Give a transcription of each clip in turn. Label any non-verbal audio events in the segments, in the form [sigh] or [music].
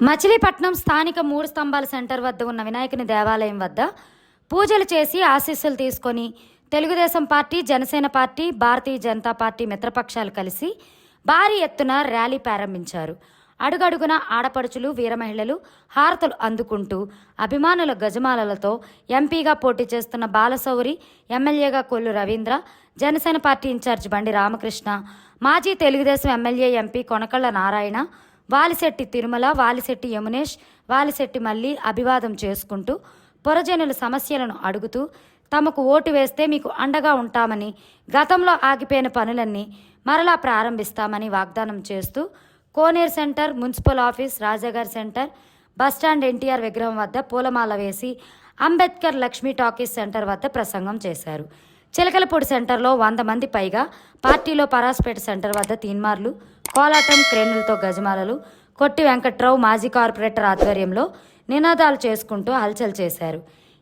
మచిలీపట్నం స్థానిక మూడు స్తంభాల సెంటర్ వద్ద ఉన్న వినాయకుని దేవాలయం వద్ద పూజలు చేసి ఆశీస్సులు తీసుకొని Telugu Desam party Janasena party Bharatiya Janata party మిత్రపక్షాలు కలిసి భారీ ఎత్తున ర్యాలీ ప్రారంభించారు. అడుగడుగున ఆడపడుచులు వీరమహిళలు హారతలు అందుకుంటూ అభిమానుల గజమాలలతో ఎంపీగా పోటీ చేస్తున్న బాలసౌరి ఎమ్మెల్యేగా Kollu Ravindra Janasena party in charge Bandi Ramakrishna మాజీ తెలుగుదేశం ఎమ్మెల్యే ఎంపీ కొనకళ్ళ నారాయణ వాలిశెట్టి తిరుమల వాలిశెట్టి యమునేష్ వాలిశెట్టి మళ్ళీ అభివాదం చేసుకుంటూ పొరజనుల సమస్యలను అడుగుతూ తమకు ఓటు వేస్తే మీకు అండగా ఉంటామని గతంలో ఆగిపోయిన పనులన్నీ మరలా ప్రారంభిస్తామని వాగ్దానం చేస్తూ కోనేరు సెంటర్ మున్సిపల్ ఆఫీస్ రాజాగారి సెంటర్ బస్టాండ్ ఎన్టీఆర్ విగ్రహం వద్ద పూలమాల వేసి అంబేద్కర్ లక్ష్మీ టాకీస్ సెంటర్ వద్ద ప్రసంగం చేశారు. చిలకలపూడి సెంటర్లో వంద మంది పైగా పార్టీలో పరాస్పేట సెంటర్ వద్ద తీన్మార్లు కోలాటం క్రేనులతో గజమాలలు కొట్టి వెంకట్రావు మాజీ కార్పొరేటర్ ఆధ్వర్యంలో నినాదాలు చేసుకుంటూ హల్చల్ చేశారు.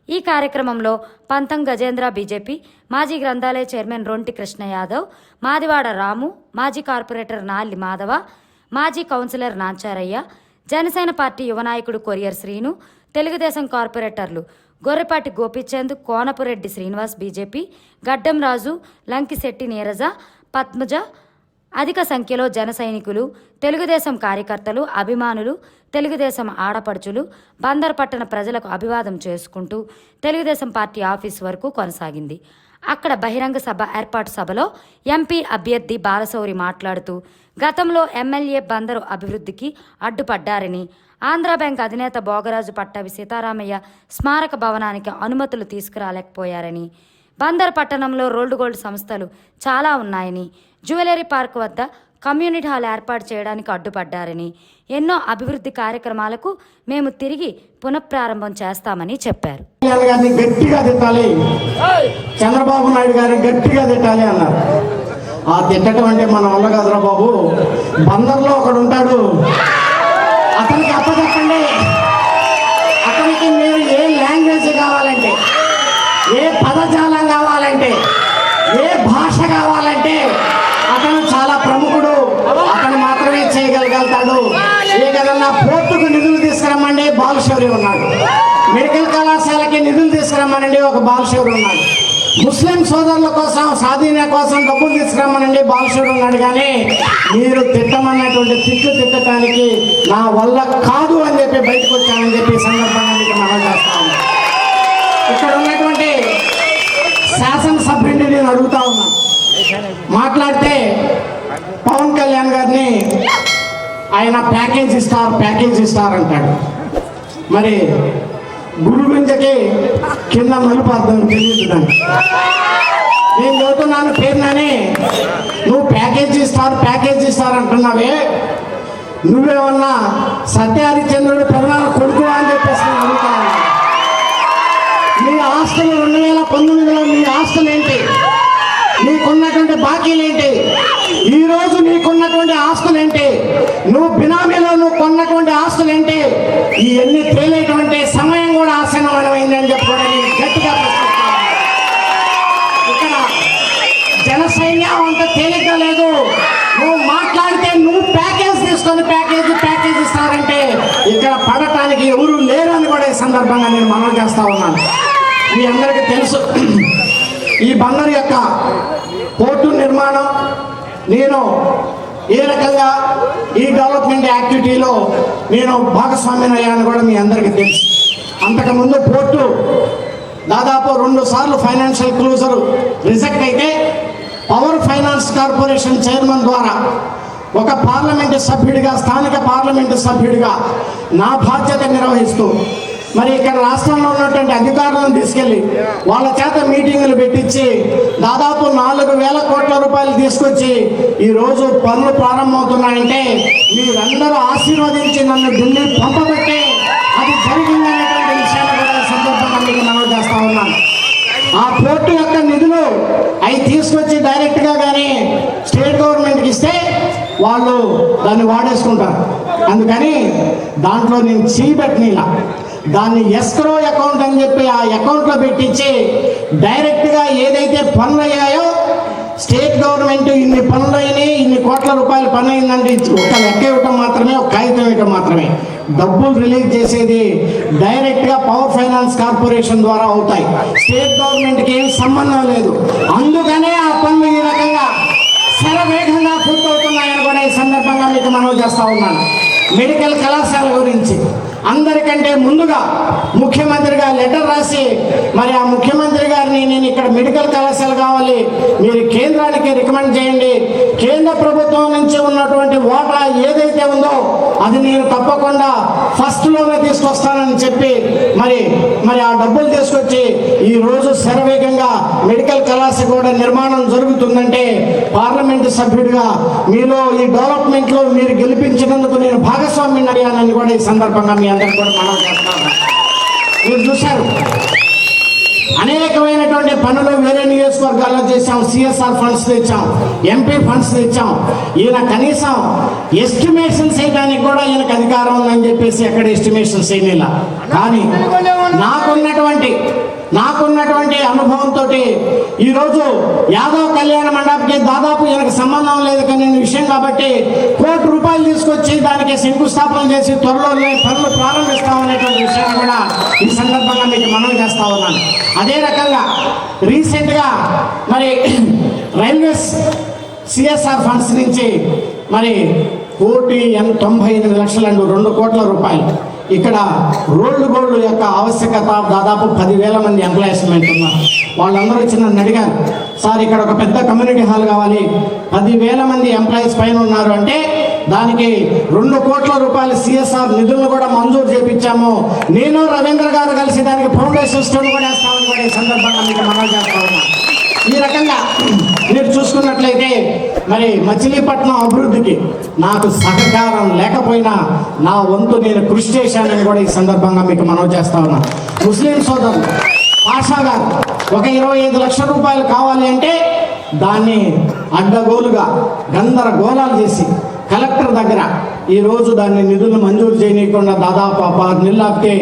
ఈ కార్యక్రమంలో పంతం గజేంద్ర బీజేపీ మాజీ గ్రంథాలయ చైర్మన్ రొంటి కృష్ణ యాదవ్ మాదివాడ రాము మాజీ కార్పొరేటర్ నాల్లి మాధవ మాజీ కౌన్సిలర్ నాంచారయ్య జనసేన పార్టీ యువనాయకుడు కొరియర్ శ్రీను తెలుగుదేశం కార్పొరేటర్లు గొర్రెపాటి గోపిచంద్ కోనపురెడ్డి శ్రీనివాస్ బీజేపీ గడ్డం రాజు లంకిశెట్టి నీరజ పద్మజ అధిక సంఖ్యలో జన సైనికులు తెలుగుదేశం కార్యకర్తలు అభిమానులు తెలుగుదేశం ఆడపడుచులు బందర్ పట్టణ ప్రజలకు అభివాదం చేసుకుంటూ తెలుగుదేశం పార్టీ ఆఫీస్ వరకు కొనసాగింది. అక్కడ బహిరంగ సభ ఏర్పాటు సభలో ఎంపీ అభ్యర్థి బాలశౌరి మాట్లాడుతూ గతంలో ఎమ్మెల్యే బందరు అభివృద్ధికి అడ్డుపడ్డారని ఆంధ్ర బ్యాంక్ అధినేత భోగరాజు పట్టవి సీతారామయ్య స్మారక భవనానికి అనుమతులు తీసుకురాలేకపోయారని బందర్ పట్టణంలో రోల్డ్ గోల్డ్ సంస్థలు చాలా ఉన్నాయని జ్యువెలరీ పార్క్ వద్ద కమ్యూనిటీ హాల్ ఏర్పాటు చేయడానికి అడ్డుపడ్డారని ఎన్నో అభివృద్ధి కార్యక్రమాలకు మేము తిరిగి పునఃప్రారంభం చేస్తామని చెప్పారు. గట్టిగా తిట్టాలి. చంద్రబాబు నాయుడు గారిని గట్టిగా తిట్టాలి అన్నారు. ఆ తిట్టడం అంటే మన వల్ల కాదురా బాబు. బందర్లో ఒకడు ఉంటాడు. అతనికి అప్పచెప్పండి. అతనికి మీరు ఏ లాంగ్వేజ్ కావాలంటే ఏ పదజాలం కావాలంటే ఏ భాష కావాలంటే అతను చాలా ప్రముఖుడు అతను మాత్రమే చేయగలగలుగుతాడు ఏదన్నా పోర్టుకు నిధులు తీసుకురమ్మండి బాలశౌరి ఉన్నాడు. మెడికల్ కళాశాలకి నిధులు తీసుకురమ్మనండి ఒక బాలశౌరి ఉన్నాడు. ముస్లిం సోదరుల కోసం సాధీన కోసం డబ్బులు తీసుకురమ్మనండి బాలశివుడు ఉన్నాడు. కానీ మీరు తిట్టమన్నటువంటి తిట్లు తిట్టడానికి నా వల్ల కాదు అని చెప్పి బయటకు వచ్చానని చెప్పి ఈ సందర్భంగా మీకు మనం చేస్తాను ఇక్కడ ఉన్నటువంటి శాసనసభ్యుడిని నేను అడుగుతా ఉన్నాను మాట్లాడితే పవన్ కళ్యాణ్ గారిని ఆయన ప్యాకేజ్ ఇస్తారు ప్యాకేజ్ ఇస్తారు అంటాడు. మరి గురు కింద మలుపు అర్థం తెలియదు దానికి నేను చదువుతున్నాను పేరునని. నువ్వు ప్యాకేజ్ ఇస్తారు ప్యాకేజ్ ఇస్తారు అంటున్నావే. నువ్వేమన్నా సత్యహరిచంద్రుడు ప్రధాన కొడుకు అని చెప్పేసి నేను నీ ఆస్తులు రెండు వేల పంతొమ్మిదిలో నీ ఆస్తులు ఏంటి? నీకున్నటువంటి బాకీలు ఏంటి? ఈ రోజు కొన్నటువంటి ఆస్తులేంటి? నువ్వు బినామీలో నువ్వు కొన్నటువంటి ఆస్తులు ఈ ఇవన్నీ తేలేటువంటి సమయం కూడా ఆసనమైంది అని చెప్పుకోవడం నేను గట్టిగా ఇక్కడ జన సైన్యం అంత తేలిగ్గా లేదు. నువ్వు మాట్లాడితే నువ్వు ప్యాకేజ్ తీసుకొని ప్యాకేజ్ ప్యాకేజ్ ఇస్తారంటే ఇక్కడ పడటానికి ఎవరు లేరు అని కూడా ఈ సందర్భంగా నేను మనం చేస్తా ఉన్నాను. మీ అందరికీ తెలుసు ఈ బందరు యొక్క కోర్టు నిర్మాణం నేను ఏ రకంగా ఈ డెవలప్మెంట్ యాక్టివిటీలో నేను భాగస్వామ్యం అయ్యాను కూడా మీ అందరికీ తెలుసు. అంతకుముందు పోర్టు దాదాపు రెండు సార్లు ఫైనాన్షియల్ క్లోజర్ రిజెక్ట్ అయితే పవర్ ఫైనాన్స్ కార్పొరేషన్ చైర్మన్ ద్వారా ఒక పార్లమెంటు సభ్యుడిగా స్థానిక పార్లమెంటు సభ్యుడిగా నా బాధ్యత నిర్వహిస్తూ మరి ఇక్కడ రాష్ట్రంలో ఉన్నటువంటి అధికారులను తీసుకెళ్ళి వాళ్ళ చేత మీటింగులు పెట్టించి దాదాపు నాలుగు వేల కోట్ల రూపాయలు తీసుకొచ్చి ఈరోజు పనులు ప్రారంభమవుతున్నాయంటే మీరందరూ ఆశీర్వదించి నన్ను ఢిల్లీ పంపబెట్టి అది జరిగిందనేటువంటి విషయాన్ని కూడా సందర్భంగా మీకు మనవి చేస్తా ఉన్నాను. ఆ పోర్టు యొక్క నిధులు అవి తీసుకొచ్చి డైరెక్ట్గా కానీ స్టేట్ గవర్నమెంట్కి ఇస్తే వాళ్ళు దాన్ని వాడేసుకుంటారు. అందుకని దాంట్లో నేను చీపెట్టిన దాన్ని ఎస్క్రో అకౌంట్ అని చెప్పి ఆ అకౌంట్లో పెట్టించి డైరెక్ట్గా ఏదైతే పనులు అయ్యాయో స్టేట్ గవర్నమెంట్ ఇన్ని పనులు అయినాయి ఇన్ని కోట్ల రూపాయలు పని అయిందంటే ఒక లెక్క ఇవ్వటం మాత్రమే ఒక కాగితం ఇవ్వటం మాత్రమే. డబ్బులు రిలీజ్ చేసేది డైరెక్ట్గా పవర్ ఫైనాన్స్ కార్పొరేషన్ ద్వారా అవుతాయి. స్టేట్ గవర్నమెంట్కి ఏం సంబంధం లేదు. అందుకనే ఆ పనులు ఈ రకంగా శరవేగంగా పూర్తవుతున్నాయని కూడా ఈ సందర్భంగా మీకు మనవి చేస్తూ ఉన్నాను. మెడికల్ కళాశాల గురించి. అందరికంటే ముందుగా ముఖ్యమంత్రిగా లెటర్ రాసి మరి ఆ ముఖ్యమంత్రి గారిని నేను ఇక్కడ మెడికల్ కళాశాల కావాలి మీరు కేంద్రానికి రికమెండ్ చేయండి. కేంద్ర ప్రభుత్వం నుంచి ఉన్నటువంటి ఓటా ఏదైతే ఉందో అది నేను తప్పకుండా ఫస్ట్లోనే తీసుకొస్తానని చెప్పి మరి మరి ఆ డబ్బులు తీసుకొచ్చి ఈరోజు శరవేగంగా మెడికల్ కళాశాల కూడా నిర్మాణం జరుగుతుందంటే పార్లమెంటు సభ్యుడిగా మీలో ఈ డెవలప్మెంట్లో మీరు గెలిపించినందుకు నేను భాగస్వామ్యం అడిగానని కూడా ఈ సందర్భంగా మీ అందరికీ కూడా మనం చేస్తాను మీరు చూశారు. అనేకమైనటువంటి పనులు వేరే నియోజకవర్గాల్లో చేశాం. సిఎస్ఆర్ ఫండ్స్ తెచ్చాం. ఎంపీ ఫండ్స్ తెచ్చాం. ఈయన కనీసం ఎస్టిమేషన్స్ చేయడానికి కూడా ఈయనకు అధికారం ఉందని చెప్పేసి ఎక్కడ ఎస్టిమేషన్స్ చేయలేలా కానీ నాకున్నటువంటి నాకున్నటువంటి అనుభవంతో ఈరోజు యాదవ్ కళ్యాణ మండపకి దాదాపు ఈయనకు సంబంధం లేదు కానీ విషయం కాబట్టి కోటి రూపాయలు తీసుకొచ్చి దానికి శంకుస్థాపన చేసి త్వరలో పనులు ప్రారంభిస్తామనేటువంటి విషయాన్ని కూడా ఈ సందర్భంగా మీకు మనవి చేస్తా ఉన్నాను. అదే రకంగా రీసెంట్గా మరి [clears throat] రైల్వేస్ సిఎస్ఆర్ ఫండ్స్ నుంచి మరి కోటి ఎన్ తొంభై ఎనిమిది లక్షలండు రెండు కోట్ల రూపాయలు. ఇక్కడ రోడ్లు గోల్డ్ యొక్క ఆవశ్యకత దాదాపు పదివేల మంది ఎంప్లాయీస్మెంట్ ఉన్నారు. వాళ్ళందరూ వచ్చి నన్ను అడిగారు సార్ ఇక్కడ ఒక పెద్ద కమ్యూనిటీ హాల్ కావాలి. పదివేల మంది ఎంప్లాయీస్ పైన ఉన్నారు అంటే దానికి రెండు కోట్ల రూపాయల సిఎస్ఆర్ నిధులను కూడా మంజూరు చేపించాము. నేను రవీంద్ర గారు కలిసి దానికి ఫౌండేషన్ స్టోన్ కూడా వేస్తామని కూడా ఈ సందర్భంగా మీకు మనం చేస్తా ఉన్నాను. ఈ రకంగా మీరు చూసుకున్నట్లయితే మరి మచిలీపట్నం అభివృద్ధికి నాకు సహకారం లేకపోయినా నా వంతు నేను కృషి చేశానని కూడా ఈ సందర్భంగా మీకు మనవి చేస్తా ఉన్నా. ముస్లిం సోదరులు పాషా గారు ఒక ఇరవై ఐదు లక్షల రూపాయలు కావాలి అంటే దాన్ని అడ్డగోలుగా గందరగోళాలు చేసి కలెక్టర్ దగ్గర ఈరోజు దాన్ని నిధులు మంజూరు చేయనీయకుండా దాదాపు పది నెలలు ఆపితే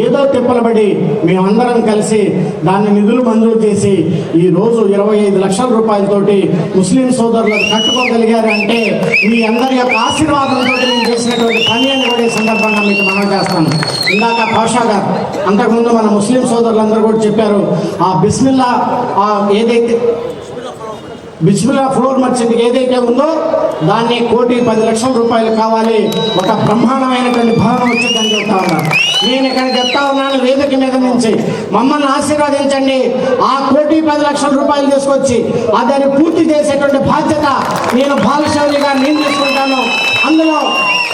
ఏదో తిప్పలబడి మేమందరం కలిసి దాన్ని నిధులు మంజూరు చేసి ఈరోజు ఇరవై ఐదు లక్షల రూపాయలతోటి ముస్లిం సోదరులకు కట్టుకోగలిగారు అంటే మీ అందరి యొక్క ఆశీర్వాదంతో నేను చేసినటువంటి పని అని కూడా సందర్భంగా మీకు మనం చేస్తాను. ఇందాక పాషా గారు అంతకుముందు మన ముస్లిం సోదరులందరూ కూడా చెప్పారు ఆ బిస్మిల్లా ఆ ఏదైతే బిస్మిల్లా ఫ్లోర్ మర్చెంట్ ఏదైతే ఉందో దాన్ని కోటి పది లక్షల రూపాయలు కావాలి. ఒక బ్రహ్మాండమైనటువంటి భవనం వచ్చిందని చెప్తా ఉన్నాను నేను ఇక్కడ చెప్తా ఉన్నాను వేదిక మీద నుంచి. మమ్మల్ని ఆశీర్వదించండి. ఆ కోటి పది లక్షల రూపాయలు తీసుకొచ్చి ఆ దాన్ని పూర్తి చేసేటువంటి బాధ్యత నేను బాలశౌరిగా నేను తీసుకుంటాను అందులో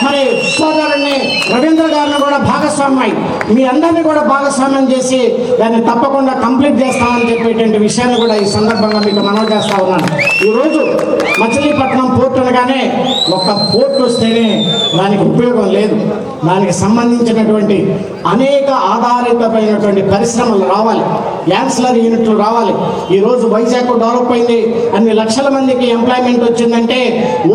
మరి సోదరుడిని రవీంద్ర గారిని కూడా భాగస్వామ్యం మీ అందరినీ కూడా భాగస్వామ్యం చేసి దాన్ని తప్పకుండా కంప్లీట్ చేస్తామని చెప్పేటువంటి విషయాన్ని కూడా ఈ సందర్భంగా మీకు మనవి చేస్తా ఉన్నాను. ఈరోజు మచిలీపట్నం పోర్ట్ అనగానే ఒక పోర్ట్ వస్తేనే దానికి ఉపయోగం లేదు. దానికి సంబంధించినటువంటి అనేక ఆధారితమైనటువంటి పరిశ్రమలు రావాలి. యాన్సిలరీ యూనిట్లు రావాలి. ఈరోజు వైజాగ్ డెవలప్ అయింది. అన్ని లక్షల మందికి ఎంప్లాయ్మెంట్ వచ్చిందంటే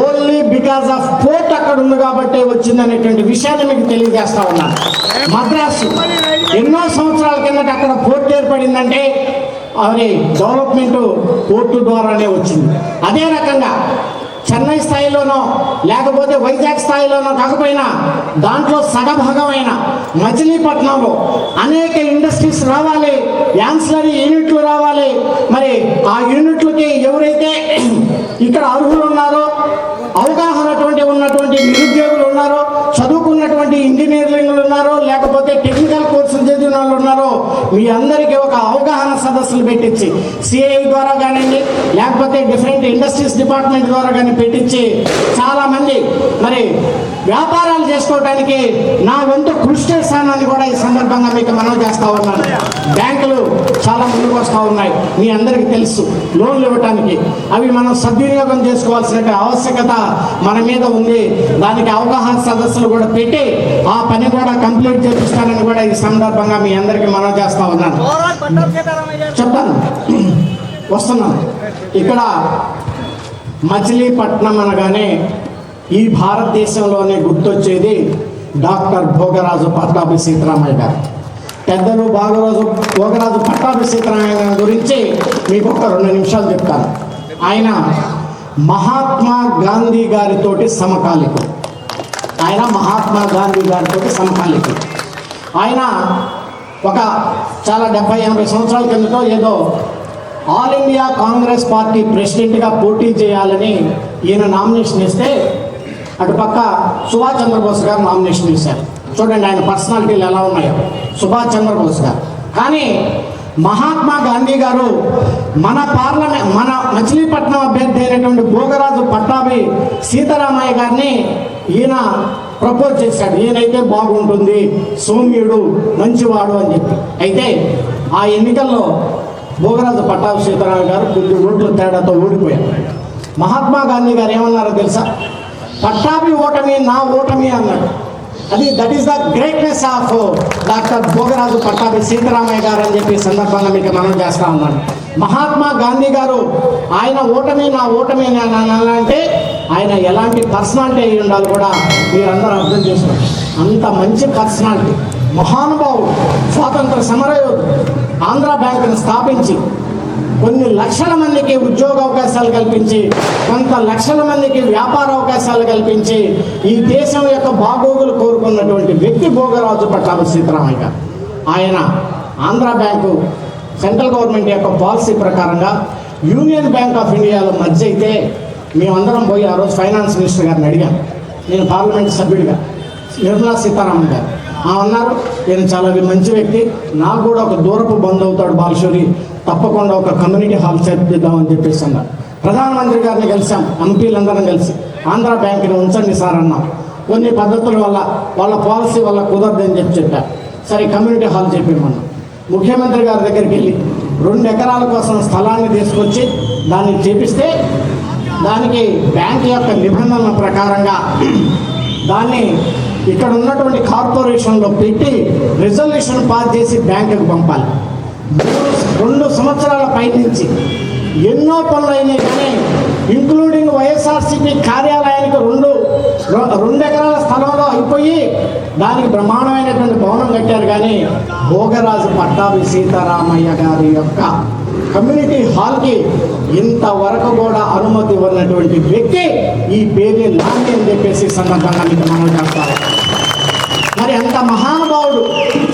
ఓన్లీ బికాస్ ఆఫ్ పోర్ట్ అక్కడ ఉంది కాబట్టి వచ్చిందనేటువంటి విషయాన్ని మీకు తెలియజేస్తా ఉన్నాను మద్రాసు ఎన్నో సంవత్సరాల కిందట అక్కడ పోర్ట్ ఏర్పడిందంటే అది డెవలప్మెంట్ పోర్టు ద్వారానే వచ్చింది. అదే రకంగా చెన్నై స్థాయిలోనో లేకపోతే వైజాగ్ స్థాయిలోనో కాకపోయినా దాంట్లో సగభాగమైన మచిలీపట్నంలో అనేక ఇండస్ట్రీస్ రావాలి యాన్సలరీ యూనిట్లు రావాలి. మరి ఆ యూనిట్లకి ఎవరైతే ఇక్కడ అర్హులు ఉన్నారో అవగాహన ఉన్నటువంటి నిరుద్యోగులు ఉన్నారో చదువుకున్నటువంటి ఇంజనీర్లు ఉన్నారో లేకపోతే టెక్నికల్ కోర్సు తెలియని వాళ్ళు ఉన్నారో మీ అందరికీ ఒక అవగాహన సదస్సులు పెట్టించి సిఐ ద్వారా కానివ్వండి లేకపోతే డిఫరెంట్ ఇండస్ట్రీస్ డిపార్ట్మెంట్ ద్వారా కానీ పెట్టించి చాలా మంది మరి వ్యాపారాలు చేసుకోవడానికి నా వంతు కృషి చేస్తానని కూడా ఈ సందర్భంగా మీకు మనం చేస్తా ఉన్నాను. బ్యాంకులు చాలా ముందుకు వస్తూ ఉన్నాయి. మీ అందరికీ తెలుసు లోన్లు ఇవ్వటానికి. అవి మనం సద్వినియోగం చేసుకోవాల్సిన ఆవశ్యకత మన మీద ఉంది. దానికి అవగాహన సదస్సులు కూడా పెట్టి ఆ పని కూడా కంప్లీట్ చేపిస్తానని కూడా ఈ సందర్భంగా మీ అందరికీ మనవి చేస్తా ఉన్నాను. చెప్తాను. వస్తున్నాను. ఇక్కడ మచిలీపట్నం అనగానే ఈ భారతదేశంలోనే గుర్తొచ్చేది డాక్టర్ భోగరాజు పట్టాభి సీతారామయ్య గారు. పెద్దలు బాగరాజు భోగరాజు పట్టాభి సీతారామయ్య గారి గురించి మీకు ఒక రెండు నిమిషాలు చెప్తాను. ఆయన మహాత్మా గాంధీ గారితోటి సమకాలికుడు. ఆయన మహాత్మా గాంధీ గారితో సమకాలికుడు. ఆయన ఒక చాలా డెబ్బై ఎనభై సంవత్సరాల కిందతో ఏదో ఆల్ ఇండియా కాంగ్రెస్ పార్టీ ప్రెసిడెంట్గా పోటీ చేయాలని ఈయన నామినేషన్ ఇస్తే అటుపక్క సుభాష్ చంద్రబోస్ గారు నామినేషన్ ఇచ్చారు చూడండి ఆయన పర్సనాలిటీలు ఎలా ఉన్నాయో. సుభాష్ చంద్రబోస్ గారు. కానీ మహాత్మా గాంధీ గారు మన పార్లమెంట్ మన మచిలీపట్నం అభ్యర్థి అయినటువంటి భోగరాజు పట్టాభి సీతారామయ్య గారిని ఈయన ప్రపోజ్ చేశాడు నేనైతే బాగుంటుంది సౌమ్యుడు మంచివాడు అని చెప్పి. అయితే ఆ ఎన్నికల్లో భోగరాజు పట్టాభి సీతారామయ్య గారు కొద్ది ఓట్ల తేడాతో ఓడిపోయారు. మహాత్మా గాంధీ గారు ఏమన్నారో తెలుసా? పట్టాభి ఓటమి నా ఓటమి అన్నాడు. అది that is the greatness of doctor Bhogaraju Pattabhi Sitaramayya garu అని చెప్పి సందర్భంగా మీకు మనం చేస్తా ఉన్నాను. మహాత్మా గాంధీ గారు ఆయన ఓటమి నా ఓటమి అంటే అనాలంటే ఆయన ఎలాంటి పర్సనాలిటీ అయి ఉండాలి కూడా మీరందరూ అర్థం చేసుకోండి. అంత మంచి పర్సనాలిటీ మహానుభావుడు స్వాతంత్ర సమరయోధుడు ఆంధ్ర బ్యాంకును స్థాపించి కొన్ని లక్షల మందికి ఉద్యోగ అవకాశాలు కల్పించి కొంత లక్షల మందికి వ్యాపార అవకాశాలు కల్పించి ఈ దేశం యొక్క బాగోగులు కోరుకున్నటువంటి వ్యక్తి భోగరాజు పట్టాభి సీతారామయ్య ఆయన ఆంధ్ర బ్యాంకు సెంట్రల్ గవర్నమెంట్ యొక్క పాలసీ ప్రకారంగా యూనియన్ బ్యాంక్ ఆఫ్ ఇండియాలో మధ్య అయితే మేమందరం పోయి ఆ రోజు ఫైనాన్స్ మినిస్టర్ గారిని అడిగాను నేను పార్లమెంట్ సభ్యుడిగా. నిర్మలా సీతారామన్ గారు. ఆ అన్నారు నేను చాలా మంచి వ్యక్తి. నాకు కూడా ఒక దూరపు బంధు అవుతాడు బాలశౌరి. తప్పకుండా ఒక కమ్యూనిటీ హాల్ చేద్దామని చెప్పేసి అన్నారు. ప్రధానమంత్రి గారిని కలిసాం. ఎంపీలందరం కలిసి. ఆంధ్ర బ్యాంకుని ఉంచండి సార్ అన్నాం. కొన్ని పద్ధతుల వల్ల వాళ్ళ పాలసీ వల్ల కుదరదని చెప్పి చెప్పారు సరే కమ్యూనిటీ హాల్ చెప్పేమన్నాం ముఖ్యమంత్రి గారి దగ్గరికి వెళ్ళి రెండు ఎకరాల కోసం స్థలాన్ని తీసుకొచ్చి దాన్ని చేపిస్తే దానికి బ్యాంక్ యొక్క నిబంధనల ప్రకారంగా దాన్ని ఇక్కడ ఉన్నటువంటి కార్పొరేషన్లో పెట్టి రిజల్యూషన్ పాస్ చేసి బ్యాంకుకు పంపాలి. మూడు- రెండు సంవత్సరాల పైనుంచి ఎన్నో పనులు అయినాయి కానీ ఇంక్లూడింగ్ వైఎస్ఆర్సీపీ కార్యాలయానికి రెండు రెండు పోయి దానికి బ్రహ్మాండమైనటువంటి భవనం కట్టారు కానీ భోగరాజు పట్టాభి సీతారామయ్య గారి యొక్క కమ్యూనిటీ హాల్కి ఇంతవరకు కూడా అనుమతి ఇవ్వనటువంటి వ్యక్తి ఈ పేరుని నాంది అని చెప్పేసి సందర్భంగా మీకు మనం చేస్తారు మరి అంత మహానుభావుడు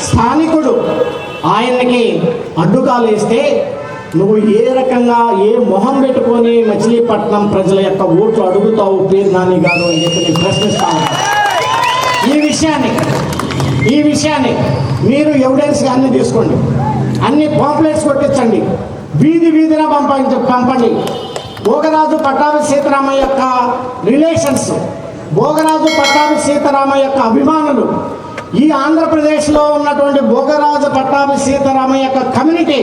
స్థానికుడు ఆయనకి అడ్డుకాలు వేస్తే నువ్వు ఏ రకంగా ఏ మొహం పెట్టుకొని మచిలీపట్నం ప్రజల యొక్క ఓట్లు అడుగుతావు పేరు నాని గారు అని చెప్పి నేను ప్రశ్నిస్తా విషయాన్ని ఈ విషయాన్ని మీరు ఎవిడెన్స్గా అన్ని తీసుకోండి. అన్ని పాంప్లెట్స్ కొట్టించండి. వీధి వీధిన పంపించ పంపండి. భోగరాజు పట్టాభి సీతారామయ్య యొక్క రిలేషన్స్ భోగరాజు పట్టాభి సీతారామ యొక్క అభిమానులు ఈ ఆంధ్రప్రదేశ్లో ఉన్నటువంటి భోగరాజు పట్టాభి సీతారామయ్య యొక్క కమ్యూనిటీ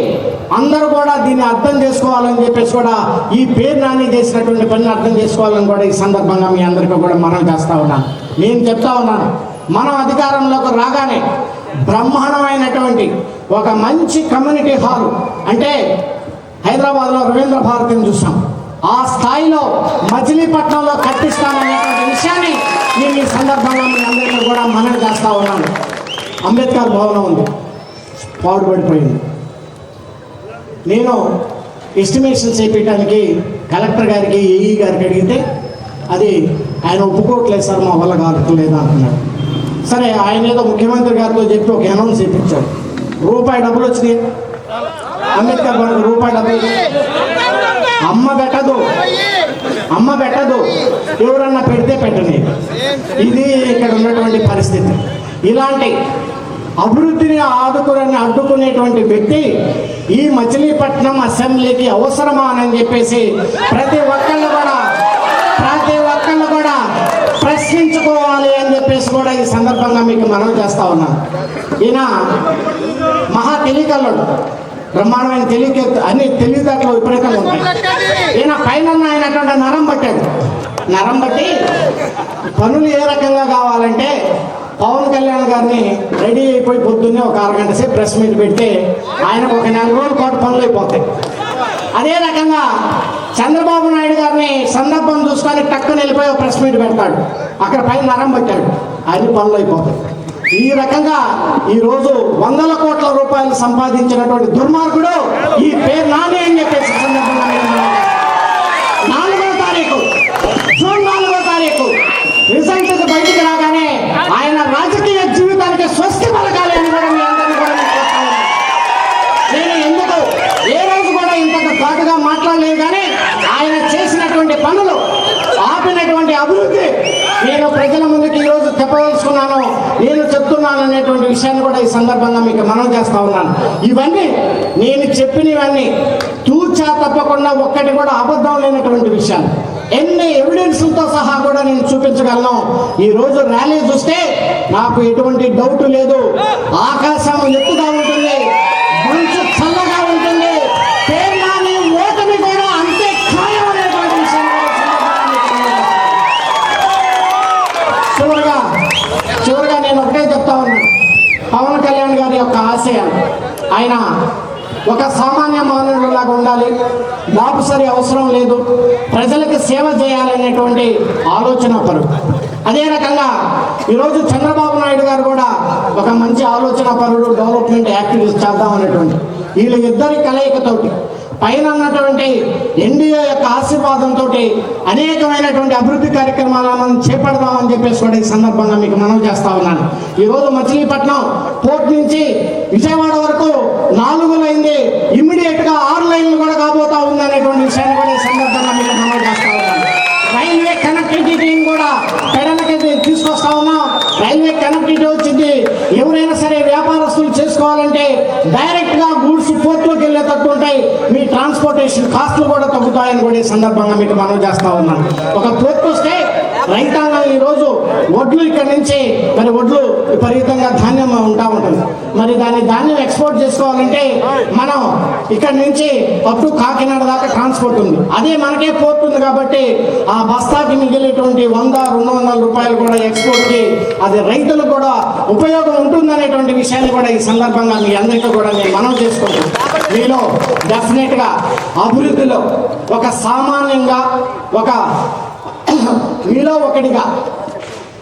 అందరూ కూడా దీన్ని అర్థం చేసుకోవాలని చెప్పేసి కూడా ఈ పేరు నాని చేసినటువంటి పని అర్థం చేసుకోవాలని కూడా ఈ సందర్భంగా మీ అందరికీ కూడా మనం చేస్తా ఉన్నాను. నేను చెప్తా ఉన్నాను. మనం అధికారంలోకి రాగానే బ్రహ్మాండమైనటువంటి ఒక మంచి కమ్యూనిటీ హాల్ అంటే హైదరాబాద్లో రవీంద్ర భారతిని చూసాం. ఆ స్థాయిలో మచిలీపట్నంలో కట్టిస్తామనేటువంటి విషయాన్ని నేను ఈ సందర్భంగా మీ అందరికీ కూడా మనం చేస్తా ఉన్నాను. అంబేద్కర్ భవనం ఉంది. పాడుపడిపోయింది నేను ఎస్టిమేషన్ చేపించడానికి కలెక్టర్ గారికి ఏఈ గారికి అడిగితే అది ఆయన ఒప్పుకోవట్లేదు సార్ మా వల్ల కావట్లేదు అంటున్నాడు. సరే ఆయన ఏదో ముఖ్యమంత్రి గారితో చెప్పి ఒక అనౌన్స్ చేయించాడు రూపాయి డబ్బులు వచ్చినాయి. అంబేద్కర్ భవన్కి రూపాయి డబ్బులు అమ్మ పెట్టదు. అమ్మ పెట్టదు. ఎవరన్నా పెడితే పెట్టని. ఇది ఇక్కడ ఉన్నటువంటి పరిస్థితి. ఇలాంటి అభివృద్ధిని ఆదుకుని అడ్డుకునేటువంటి వ్యక్తి ఈ మచిలీపట్నం అసెంబ్లీకి అవసరమా అని చెప్పేసి ప్రతి ఒక్కళ్ళు కూడా ప్రతి ఒక్కళ్ళు కూడా ప్రశ్నించుకోవాలి అని చెప్పేసి కూడా ఈ సందర్భంగా మీకు మనం చేస్తా ఉన్నాను ఈయన మహా తెలియగలడు బ్రహ్మాండమైన తెలియక అన్ని తెలివితేటలు విపరీతంగా ఉంటాయి. ఈయన పైన ఆయనటువంటి నరం పట్టాడు నరం బట్టి పనులు ఏ రకంగా కావాలంటే పవన్ కళ్యాణ్ గారిని రెడీ అయిపోయి పొద్దున్నే ఒక అరగంట సేపు ప్రెస్ మీట్ పెడితే ఆయనకు ఒక నెల రోజుల పాటు పనులు అయిపోతాయి. అదే రకంగా చంద్రబాబు నాయుడు గారిని సందర్భం చూసుకొని టక్కున వెళ్ళిపోయి ఒక ప్రెస్ మీట్ పెడతాడు. అక్కడ పైన నరం పట్టాడు. అన్ని పనులు అయిపోతాయి. ఈ రకంగా ఈరోజు వందల కోట్ల రూపాయలు సంపాదించినటువంటి దుర్మార్గుడు ఈ పేరు నాని అని చెప్పేసి నాలుగో తారీఖు జూన్ నాలుగో తారీఖు రిజల్ట్ బయటికి రాగానే ఆయన రాజకీయ జీవితానికి స్వస్తి పలకాలి అని కూడా మీ అందరినీ కూడా నేను ఎందుకు? ఏ రోజు కూడా ఇంత ఘాటుగా మాట్లాడలేదు కానీ ఆయన చేసినటువంటి పనులు అనేటువంటి అభివృద్ధి నేను ప్రజల ముందుకు ఈరోజు చెప్పదలుచుకున్నాను నేను చెప్తున్నాను అనేటువంటి విషయాన్ని కూడా ఈ సందర్భంగా మీకు మనం చేస్తా ఉన్నాను. ఇవన్నీ నేను చెప్పినవన్నీ తూచా తప్పకుండా ఒక్కటి కూడా అబద్ధం లేనటువంటి విషయాలు. ఎన్ని ఎవిడెన్స్లతో సహా కూడా నేను చూపించగలను. ఈ రోజు ర్యాలీ చూస్తే నాకు ఎటువంటి డౌట్ లేదు. ఆకాశం ఎత్తుగా ఉంటుంది మంచు చల్లగా ఉంటుంది పేర్లాని ఓటమి కూడా అంతే ఖాయం అనేటువంటి విషయం కూడా చివరిగా చివరిగా నేను ఒకటే చెప్తా ఉన్నాను పవన్ కళ్యాణ్ గారి యొక్క ఆశయం ఆయన ఒక సామాన్య మానవుడిలాగా ఉండాలి. బాబుసరి అవసరం లేదు. ప్రజలకు సేవ చేయాలనేటువంటి ఆలోచన పరు అదే రకంగా ఈరోజు చంద్రబాబు నాయుడు గారు కూడా ఒక మంచి ఆలోచన పరుడు డెవలప్మెంట్ యాక్టివిస్ట్ చేద్దాం అనేటువంటి. వీళ్ళ ఇద్దరి కలయికతోటి పైన ఉన్నటువంటి ఎన్డీఏ యొక్క ఆశీర్వాదంతో అనేకమైనటువంటి అభివృద్ధి కార్యక్రమాలను మనం చేపడదామని చెప్పేసి కూడా ఈ సందర్భంగా మీకు మనం చేస్తా ఉన్నాను. ఈరోజు మచిలీపట్నం పోర్ట్ నుంచి విజయవాడ వరకు నాలుగు లైన్లు ఇమ్మీడియట్గా ఆరు లైన్లు కూడా కాబోతా ఉంది అనేటువంటి విషయాన్ని కూడా ఈ సందర్భంగా మీకు మనం చేస్తా ఉన్నాను రైల్వే కనెక్టివిటీని కూడా పెడలకి తీసుకొస్తా ఉన్నాం రైల్వే కనెక్టివిటీ వచ్చింది ఎవరైనా సరే వ్యాపారస్తులు చేసుకోవాలంటే డైరెక్ట్గా గూడ్స్ పోర్ట్లోకి వెళ్ళేటట్టు ఉంటాయి మీ ట్రాన్స్పోర్టేషన్ కాస్ట్లు కూడా తగ్గుతాయని కూడా ఈ సందర్భంగా మీకు మనం చేస్తా ఉన్నాను. ఒక పోర్ట్ రైతాంగం ఈరోజు వడ్లు ఇక్కడ నుంచి మరి వడ్లు విపరీతంగా ధాన్యం ఉంటా ఉంటుంది. మరి దాన్ని ధాన్యం ఎక్స్పోర్ట్ చేసుకోవాలంటే మనం ఇక్కడ నుంచి అప్ టు కాకినాడ దాకా ట్రాన్స్పోర్ట్ ఉంది. అదే మనకే పోర్ట్ ఉంది కాబట్టి ఆ బస్తాకి మిగిలినటువంటి వంద రెండు వందల రూపాయలు కూడా ఎక్స్పోర్ట్కి అది రైతులకు కూడా ఉపయోగం ఉంటుందనేటువంటి విషయాన్ని కూడా ఈ సందర్భంగా మీ అందరికీ కూడా నేను మనం చేసుకుంటాను మీలో డెఫినెట్గా అభివృద్ధిలో ఒక సామాన్యంగా ఒక మీలో ఒకటిగా.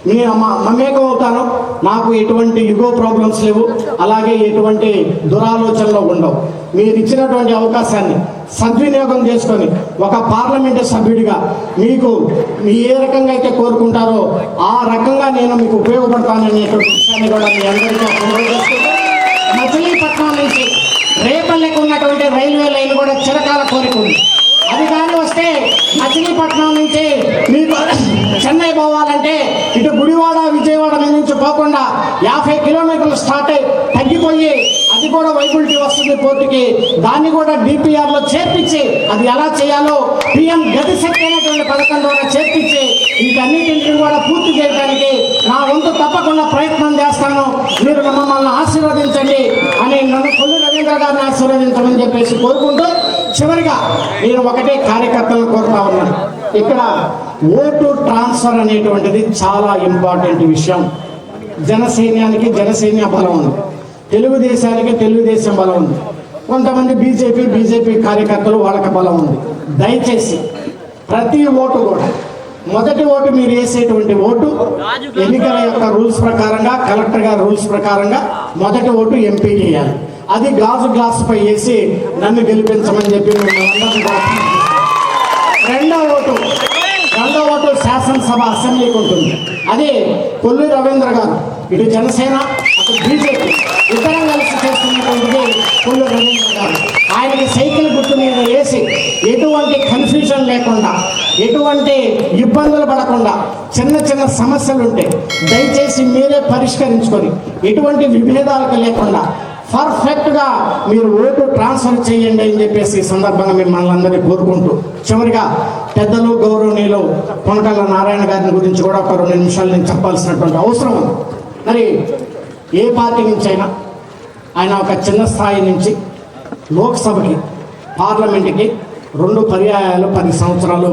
మీ అమ్మ మమేకం అవుతాను. నాకు ఎటువంటి యుగో ప్రాబ్లమ్స్ లేవు. అలాగే ఎటువంటి దురాలోచనలు ఉండవు. మీరు ఇచ్చినటువంటి అవకాశాన్ని సద్వినియోగం చేసుకొని ఒక పార్లమెంటు సభ్యుడిగా మీకు మీ ఏ రకంగా అయితే కోరుకుంటారో ఆ రకంగా నేను మీకు ఉపయోగపడతాననేటువంటి విషయాన్ని కూడా మీ అందరికీ మచిలీపట్నం నుంచి రేపల్లెకు ఉన్నటువంటి రైల్వే లైన్ కూడా చిరకాల కోరిక ఉంది. అధికారులు వస్తే మచిలీపట్నం నుంచి మీకు చెన్నై పోవాలంటే ఇటు గుడివాడ విజయవాడ మీద నుంచి పోకుండా యాభై కిలోమీటర్లు స్టార్ట్ అయి తగ్గిపోయి అది కూడా వైబిలిటీ వస్తుంది పోర్టుకి దాన్ని కూడా డిపిఆర్లో చేర్పించి అది ఎలా చేయాలో పిఎం గతి శక్తి అనేటువంటి పథకం ద్వారా చేర్పించి వీటన్నిటిని కూడా పూర్తి చేయడానికి నా వంతు తప్పకుండా ప్రయత్నం చేస్తాను. మీరు మమ్మల్ని ఆశీర్వదించండి అని నన్ను కొల్లు రవీంద్ర గారిని ఆశీర్వదించమని చెప్పేసి కోరుకుంటూ చివరిగా నేను ఒకటే కార్యకర్తలను కోరుతా ఉన్నాను ఇక్కడ ఓటు ట్రాన్స్ఫర్ అనేటువంటిది చాలా ఇంపార్టెంట్ విషయం. జనసైన్యానికి జనసైన్య బలం ఉంది. తెలుగుదేశానికి తెలుగుదేశం బలం ఉంది. కొంతమంది బీజేపీ బీజేపీ కార్యకర్తలు వాళ్ళకి బలం ఉంది. దయచేసి ప్రతి ఓటు కూడా మొదటి ఓటు మీరు వేసేటువంటి ఓటు ఎన్నికల యొక్క రూల్స్ ప్రకారంగా కలెక్టర్ గారి రూల్స్ ప్రకారంగా మొదటి ఓటు ఎంపీ చేయాలి. అది గాజు గ్లాస్ పై వేసి నన్ను గెలిపించమని చెప్పి మేము రెండో ఓటు రెండో ఓటు శాసనసభ అసెంబ్లీకి ఉంటుంది. అదే కొల్లు రవీంద్ర గారు. ఇటు జనసేన అటు బీజేపీ. ఇద్దరం కలిసి చేస్తున్నటువంటిది కొల్లు రవీంద్ర గారు. ఆయనకి సైకిల్ గుర్తు మీద వేసి ఎటువంటి కన్ఫ్యూజన్ లేకుండా ఎటువంటి ఇబ్బందులు పడకుండా చిన్న చిన్న సమస్యలు ఉంటే దయచేసి మీరే పరిష్కరించుకొని ఎటువంటి విభేదాలకు లేకుండా పర్ఫెక్ట్గా మీరు ఓటు ట్రాన్స్ఫర్ చేయండి అని చెప్పేసి ఈ సందర్భంగా మిమ్మల్ని అందరినీ కోరుకుంటూ చివరిగా పెద్దలు గౌరవనీయులు కొనకళ్ళ నారాయణ గారిని గురించి కూడా ఒక రెండు నిమిషాలు నేను చెప్పాల్సినటువంటి అవసరం ఉంది. మరి ఏ పార్టీ నుంచి అయినా ఆయన ఒక చిన్న స్థాయి నుంచి లోక్సభకి పార్లమెంట్కి రెండు పర్యాయాలు పది సంవత్సరాలు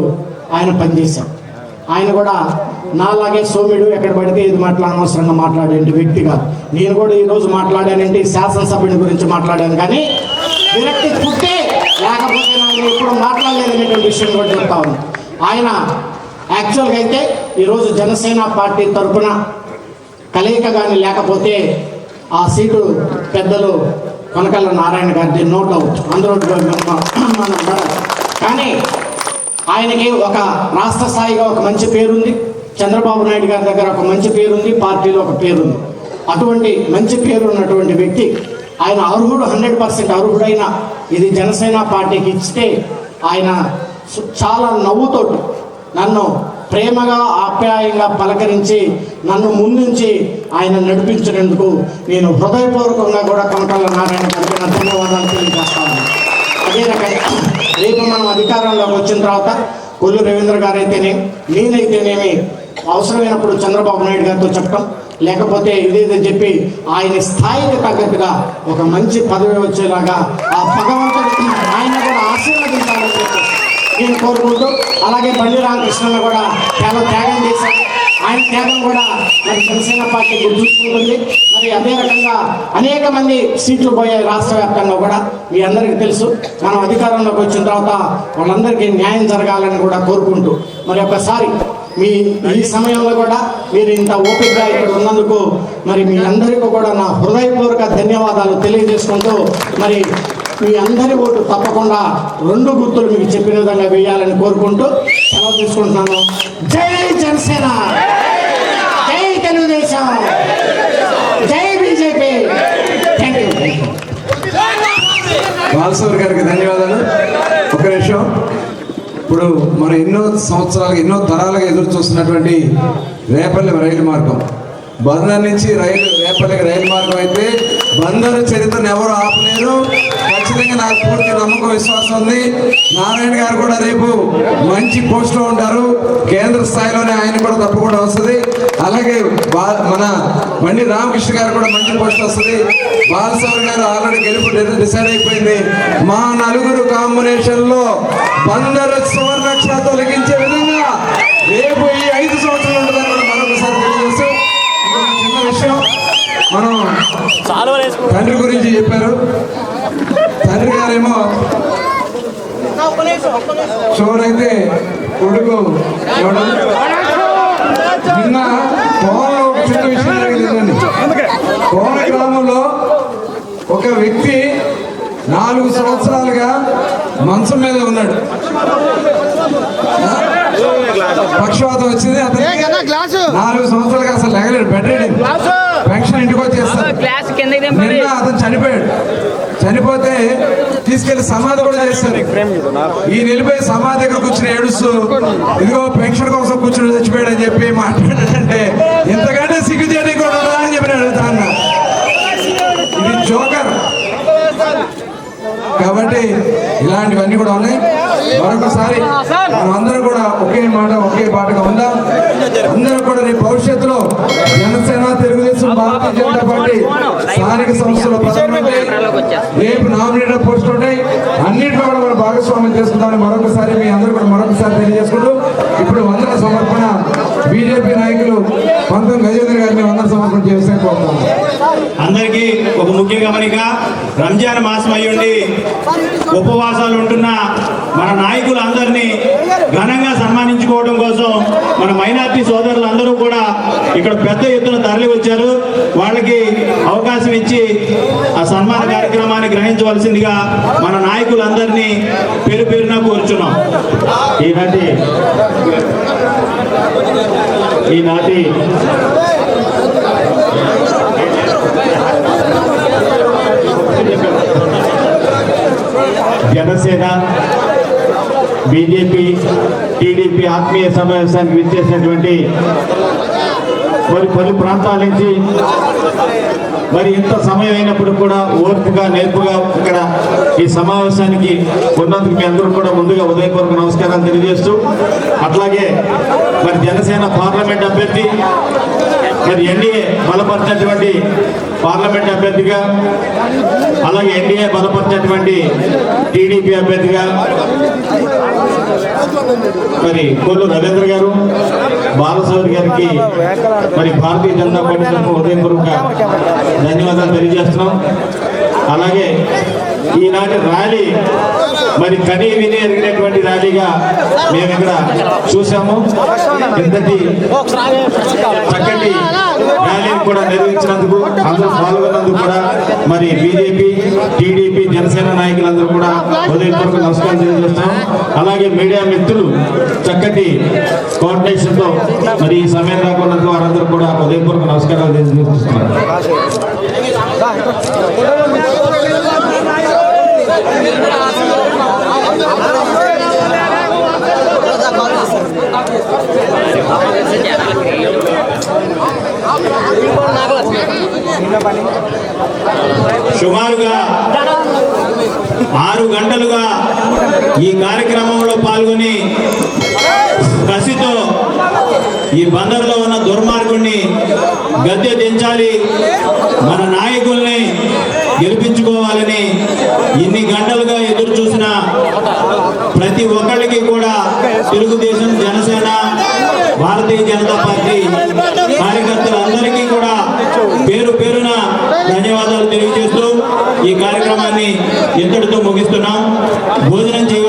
ఆయన పనిచేశారు ఆయన కూడా నాలాగే సోమ్యుడు ఎక్కడ పడితే ఇది మాట్లా అనవసరంగా మాట్లాడేంటి వ్యక్తి కాదు. నేను కూడా ఈరోజు మాట్లాడానండి మాట్లాడానంటే శాసనసభ్యుని గురించి మాట్లాడాను కానీ విరక్తి పుట్టే లేకపోతే నాకు ఇప్పుడు మాట్లాడలేదనేటువంటి విషయం కూడా చెప్తా ఉంది ఆయన యాక్చువల్గా అయితే ఈరోజు జనసేన పార్టీ తరఫున కలయిక కానీ లేకపోతే ఆ సీటు పెద్దలు కొనకల్ల నారాయణ గారిది నోట్ అవ్వచ్చు అందులో మనం కానీ ఆయనకి ఒక రాష్ట్ర స్థాయిగా ఒక మంచి పేరుంది. చంద్రబాబు నాయుడు గారి దగ్గర ఒక మంచి పేరుంది పార్టీలో ఒక పేరుంది. అటువంటి మంచి పేరు ఉన్నటువంటి వ్యక్తి ఆయన అర్హుడు హండ్రెడ్ పర్సెంట్ అర్హుడైన ఇది జనసేన పార్టీకి ఇస్తే ఆయన చాలా నవ్వుతోటి నన్ను ప్రేమగా ఆప్యాయంగా పలకరించి నన్ను ముందుంచి ఆయన నడిపించినందుకు నేను హృదయపూర్వకంగా కూడా కనకాల నారాయణ గారికి నా ధన్యవాదాలు తెలియజేస్తాను అదే రకంగా రేపు మనం అధికారంలోకి వచ్చిన తర్వాత కొల్లు రవీంద్ర గారైతేనే నేనైతేనేమి అవసరమైనప్పుడు చంద్రబాబు నాయుడు గారితో చెప్పడం లేకపోతే ఇదేదో చెప్పి ఆయన స్థాయికి తగ్గట్టుగా ఒక మంచి పదవి వచ్చేలాగా ఆ భగవంతుడికి ఆయన కూడా ఆశీర్వదించాలని చెప్పి నేను కోరుకుంటూ అలాగే బండి రామకృష్ణను కూడా చాలా త్యాగం చేశారు ఆయన త్యాగం కూడా మరి జనసేన పార్టీ గుర్తుంచుకుంటుంది. మరి అదే రకంగా అనేక మంది సీట్లు పోయాయి రాష్ట్ర వ్యాప్తంగా కూడా మీ అందరికీ తెలుసు మనం అధికారంలోకి వచ్చిన తర్వాత వాళ్ళందరికీ న్యాయం జరగాలని కూడా కోరుకుంటూ మరి ఒకసారి మీ ఈ సమయంలో కూడా మీరు ఇంత ఓపికగా ఇక్కడ ఉన్నందుకు మరి మీ అందరికీ కూడా నా హృదయపూర్వక ధన్యవాదాలు తెలియజేసుకుంటూ మరి మీ అందరి ఓటు తప్పకుండా రెండు గుర్తులు మీకు చెప్పిన విధంగా వేయాలని కోరుకుంటూ సెలవు తీసుకుంటున్నాను. జై జనసేన! జై తెలుగుదేశం! జై బీజేపీ! థ్యాంక్ యూ బాలసూర్ గారికి ధన్యవాదాలు. ఇప్పుడు మనం ఎన్నో సంవత్సరాలుగా ఎన్నో తరాలుగా ఎదురు చూస్తున్నటువంటి రేపల్లి రైలు మార్గం. బందర్ నుంచి రైలు రేపల్లికి రైలు మార్గం అయితే బందరు చరిత్రను ఎవరు ఆపలేరు. ఖచ్చితంగా నాకు పూర్తి నమ్మకం విశ్వాసం ఉంది. నారాయణ గారు కూడా రేపు మంచి పోస్ట్లో ఉంటారు. కేంద్ర స్థాయిలోనే ఆయన కూడా తప్పకుండా వస్తుంది. అలాగే బా- మన బండి రామకృష్ణ గారు కూడా మంచి పోస్ట్ వస్తుంది. బాలసాగర్ గారు ఆల్రెడీ గెలుపు డిసైడ్ అయిపోయింది. మా నలుగురు కాంబినేషన్లో బందరు సువర్ణక్ష తొలగించే విధంగా రేపు చూడైతే కొడుకు నిన్న కోన చిన్న విషయం జరిగిందండి కోన గ్రామంలో ఒక వ్యక్తి నాలుగు సంవత్సరాలుగా మంచం మీద ఉన్నాడు? పక్షవాతం వచ్చింది. నాలుగు సంవత్సరాలుగా అసలు లెగలేడు బెడ్ పెన్షన్ ఇంటికి నిన్న అతను చనిపోయాడు. చనిపోతే తీసుకెళ్ళి సమాధి కూడా చేశారు ఈ నిలిపోయి సమాధి దగ్గర కూర్చుని ఏడుస్తూ ఇదిగో పెన్షన్ కోసం కూర్చుని చచ్చిపోయాడు అని చెప్పి మాట్లాడాడంటే ఇంతకంటే సిగ్గు చేయడం కూడా అని చెప్పి నేను అడుగుతాను ఇది జోకర్ కాబట్టి ఇలాంటివన్నీ కూడా ఉన్నాయి. మరొకసారి అందరూ కూడా ఒకే మాట ఒకే పాటగా ఉందాం. అందరూ కూడా రేపు భవిష్యత్తులో జనసేన తెలుగుదేశం భారతీయ జనతా పార్టీ స్థానిక సంస్థల పదవులు రేపు నామినేటెడ్ పోస్టులు ఉంటాయి. అన్నింటిలో కూడా మనం భాగస్వామ్యం చేసుకుందామని మరొకసారి మీ అందరూ కూడా మరొకసారి తెలియజేసుకుంటూ ఇప్పుడు వందన సమర్పణ బీజేపీ నాయకులు పంతం గజేంద్ర గారిని వందన సమర్పణ చేస్తే కోరుతున్నాను అందరికీ ఒక ముఖ్య గమనిక. రంజాన్ మాసం అయ్యుండి ఉపవాసాలు ఉంటున్న మన నాయకులందరినీ ఘనంగా సన్మానించుకోవడం కోసం మన మైనార్టీ సోదరులు అందరూ కూడా ఇక్కడ పెద్ద ఎత్తున తరలి వచ్చారు. వాళ్ళకి అవకాశం ఇచ్చి ఆ సన్మాన కార్యక్రమాన్ని గ్రహించవలసిందిగా మన నాయకులందరినీ పేరు పేరున కోరుచున్నాం. ఈనాటి ఈనాటి జనసేన బీజేపీ టీడీపీ ఆత్మీయ సమావేశానికి విచ్చేసినటువంటి మరి పలు ప్రాంతాల నుంచి మరి ఇంత సమయం అయినప్పుడు కూడా ఓర్పుగా నేర్పుగా ఇక్కడ ఈ సమావేశానికి ఉన్నందుకు మీ అందరూ కూడా ముందుగా ఉదయపూర్వక నమస్కారాలు తెలియజేస్తూ అట్లాగే మరి జనసేన పార్లమెంట్ అభ్యర్థి మరి ఎన్డీఏ బలపరిచినటువంటి పార్లమెంట్ అభ్యర్థిగా అలాగే ఎన్డీఏ బలపరిచినటువంటి టీడీపీ అభ్యర్థిగా మరి కొల్లు రవీంద్ర గారు బాలసౌరి గారికి మరి భారతీయ జనతా పార్టీ తరఫున ఉదయపూర్వక ధన్యవాదాలు తెలియజేస్తున్నాం. అలాగే ఈనాటి ర్యాలీ మరి కని విని ఎరిగినటువంటి ర్యాలీగా మేము ఇక్కడ చూసాము ఇంతటి చక్కటి ర్యాలీని కూడా నిర్వహించినందుకు అందరూ పాల్గొన్నందుకు కూడా మరి బీజేపీ టీడీపీ జనసేన నాయకులందరూ కూడా హృదయపూర్వక నమస్కారం తెలియజేస్తాం అలాగే మీడియా మిత్రులు చక్కటి కోఆర్డినేషన్తో మరి ఈ సమయం రాకున్నందుకు వారందరూ కూడా హృదయపూర్వక నమస్కారాలు తెలియజేస్తున్నారు. సుమారుగా ఆరు గంటలుగా ఈ కార్యక్రమంలో పాల్గొని కసితో ఈ బందర్లో ఉన్న దుర్మార్గుణ్ణి గద్దె దించాలి. మన నాయకుల్ని గెలిపించుకోవాలని ఇన్ని గంటలుగా ఎదురు చూసిన ప్రతి ఒక్కరికి కూడా తెలుగుదేశం జనసేన భారతీయ జనతా పార్టీ కార్యకర్తలందరికీ కూడా పేరు పేరున ధన్యవాదాలు తెలియజేస్తూ ఈ కార్యక్రమాన్ని ఇంతటితో ముగిస్తున్నాం. భోజనం చేయ